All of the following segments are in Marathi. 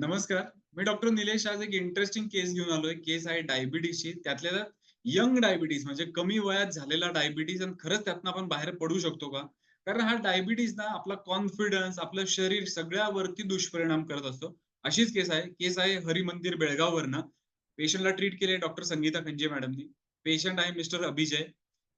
नमस्कार. मी डॉक्टर निलेश आज एक इंटरेस्टिंग केस घेऊन आलोय. केस आहे डायबिटीसची त्यातल्या त्यात यंग डायबिटीज म्हणजे कमी वयात झालेला डायबिटीज आणि खरंच त्यातनं आपण बाहेर पडू शकतो का? कारण हा डायबिटीज ना आपला कॉन्फिडन्स, आपलं शरीर सगळ्यावरती दुष्परिणाम करत असतो. अशीच केस आहे. केस आहे हरिमंदिर बेळगाववरनं. पेशंटला ट्रीट केले डॉक्टर संगीता खंजे मॅडमनी. पेशंट आहे मिस्टर अभिजय.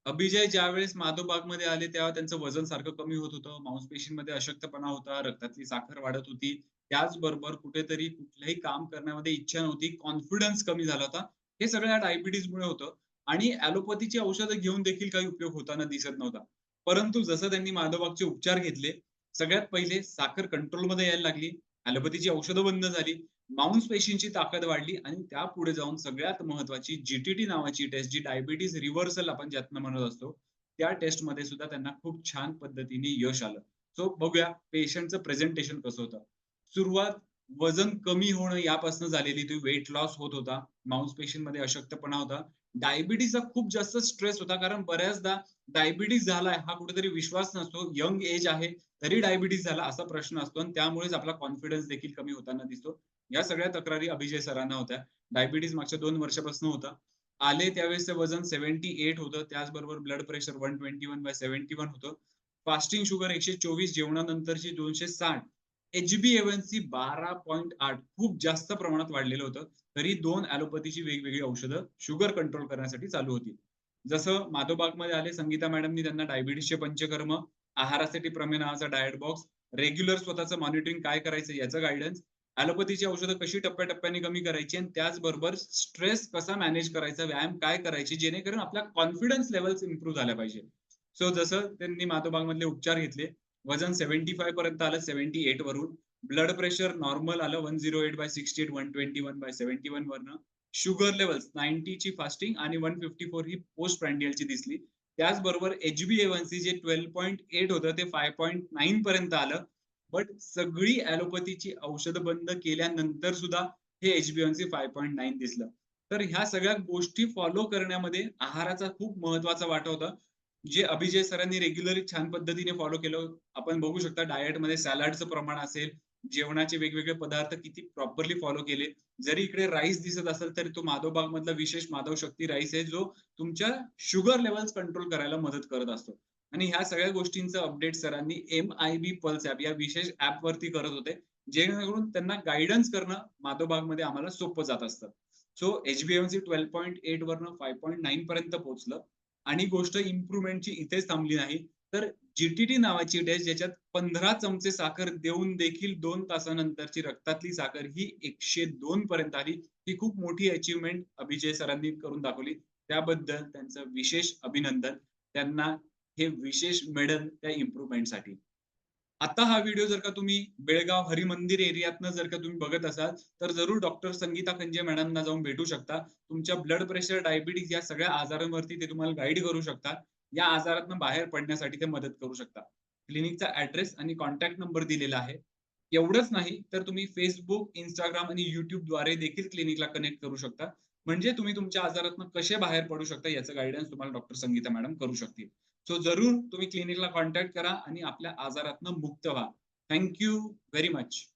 अभिजय ज्यावेळेस मध्ये आले तेव्हा त्यांचं वजन सारखं कमी होत होतं. मांसपेशींमध्ये अशक्तपणा होता, रक्तातली साखर वाढत होती. त्याचबरोबर कुठेतरी कुठलंही काम करण्यामध्ये इच्छा नव्हती, कॉन्फिडन्स कमी झाला होता. हे सगळं या डायबिटीजमुळे होतं आणि ऍलोपॅथीची औषधं घेऊन देखील काही उपयोग होताना दिसत नव्हता. परंतु जसं त्यांनी माधवबागचे उपचार घेतले, सगळ्यात पहिले साखर कंट्रोलमध्ये यायला लागली, ऍलोपॅथीची औषधं बंद झाली, मांसपेशींची ताकद वाढली आणि त्या पुढे जाऊन सगळ्यात महत्वाची जीटीटी नावाची टेस्ट, जी डायबिटीज रिव्हर्सल आपण ज्यातनं म्हणत असतो, त्या टेस्टमध्ये सुद्धा त्यांना खूप छान पद्धतीने यश आलं. सो बघूया पेशंटचं प्रेझेंटेशन कसं होतं. सुरुवात वजन कमी होणं यापासून झालेली होती वेट लॉस होत होता. मांसपेशींमध्ये अशक्तपणा होता. डायबिटीजचा खूप जास्त स्ट्रेस होता कारण बऱ्याचदा डायबिटीज झालाय हा कुठेतरी विश्वास नसतो. यंग एज आहे तरी डायबिटीज झाला असा प्रश्न असतो आणि त्यामुळेच आपला कॉन्फिडन्स देखील कमी होताना दिसतो. या सगळ्या तक्रारी अभिजय सरांना होत्या. डायबिटीज मागच्या दोन वर्षापासून होता. आले त्यावेळेसचं वजन 78 होतं. त्याचबरोबर ब्लड प्रेशर 121/71 होतं. फास्टिंग शुगर 124 जेवणानंतरची 260 एच-बी-ए-वन-सी 12.8 खूप जास्त प्रमाणात वाढलेलं होतं. तरी 2 ॲलोपॅथीची वेगवेगळी औषधं शुगर कंट्रोल करण्यासाठी चालू होती. जसं माधोबागमध्ये आले संगीता मॅडमनी त्यांना डायबिटीसचे पंचकर्म, आहारासाठी प्रमे नावाचा डायट बॉक्स, रेग्युलर स्वतःचं मॉनिटरिंग काय करायचं याचं गायडन्स ॲलोपॅथीची औषधं कशी टप्प्याटप्प्याने कमी करायची आणि त्याचबरोबर स्ट्रेस कसा मॅनेज करायचा, व्यायाम काय करायचे जेणेकरून आपला कॉन्फिडन्स लेव्हल्स इम्प्रूव्ह झाल्या पाहिजे. सो जसं त्यांनी माधवबागमधले उपचार घेतले. वजन सेव्हन्टी फाय पर्यंत आलं सेव्हन्टी एट वरून. ब्लड प्रेशर नॉर्मल आलं one zero eight by sixty eight one twenty one by seventy one वरनं शुगर लेवल्स नाईन्टीची फास्टिंग आणि वन फिफ्टी फोर ही पोस्ट प्रँडियलची दिसली. त्याचबरोबर एचबी एवनसी जे ट्वेल्व पॉईंट एट होतं ते फाय पॉईंट नाईन पर्यंत आलं. बट सगळी ॲलोपॅथीची औषधं बंद केल्यानंतर सुद्धा हे एचबीएनसी फाय पॉईंट नाईन दिसलं. तर ह्या सगळ्या गोष्टी फॉलो करण्यामध्ये आहाराचा खूप महत्त्वाचा वाटा होता. जे अभिजय सरांनी रेग्युलरली छान पद्धतीने फॉलो केलं. आपण बघू शकता डायटमध्ये सॅलडचं प्रमाण असेल, जेवणाचे वेगवेगळे पदार्थ किती प्रॉपरली फॉलो केले. जरी इकडे राईस दिसत असेल तरी तो माधवबागमधला विशेष माधव शक्ती राईस आहे जो तुमच्या शुगर लेवल्स कंट्रोल करायला मदत करत असतो. आणि ह्या सगळ्या गोष्टींचं अपडेट सरांनी एम-आय-बी पल्स ऍप या विशेष ॲपवरती करत होते. जेणेकरून त्यांना गायडन्स करणं माधवबागमध्ये आम्हाला सोपं जात असतं. So HBMC twelve point eight वरनं 12.8 वरनं 5.9 पर्यंत पोहोचलं. आणि गोष्ट इम्प्रूव्हमेंटची इथेच थांबली नाही. तर जीटीटी नावाची डॅश ज्याच्यात 15 चमचे साखर देऊन देखील दोन तासानंतरची रक्तातली साखर ही 102 पर्यंत आली. ही खूप मोठी अचीवमेंट अभिजय सरांनी करून दाखवली. त्याबद्दल त्यांचं विशेष अभिनंदन. त्यांना हे विशेष मेडल त्या इम्प्रूव्हमेंटसाठी. आता हा व्हिडिओ जर का तुम्ही बेळगाव हरिमंदिर एरियातनं जर का तुम्ही बघत असाल, तर जरूर डॉक्टर संगीता खंजे मॅडमना जाऊन भेटू शकता. तुमच्या ब्लड प्रेशर, डायबिटीज या सगळ्या आजारांवरती ते तुम्हाला गाईड करू शकतात. या आजारातनं बाहेर पडण्यासाठी ते मदत करू शकतात. क्लिनिकचा ऍड्रेस आणि कॉन्टॅक्ट नंबर दिलेला आहे. एवढंच नाही तर तुम्ही फेसबुक इंस्टाग्राम आणि युट्यूबद्वारे देखील क्लिनिकला कनेक्ट करू शकता. म्हणजे तुम्ही तुमच्या आजारातनं कसे बाहेर पडू शकता याचं गायडन्स तुम्हाला डॉक्टर संगीता मॅडम करू शकतील. सो जरूर तुम्ही क्लिनिकला कॉन्टॅक्ट करा आणि आपल्या आजारातनं मुक्त व्हा. Thank you very much.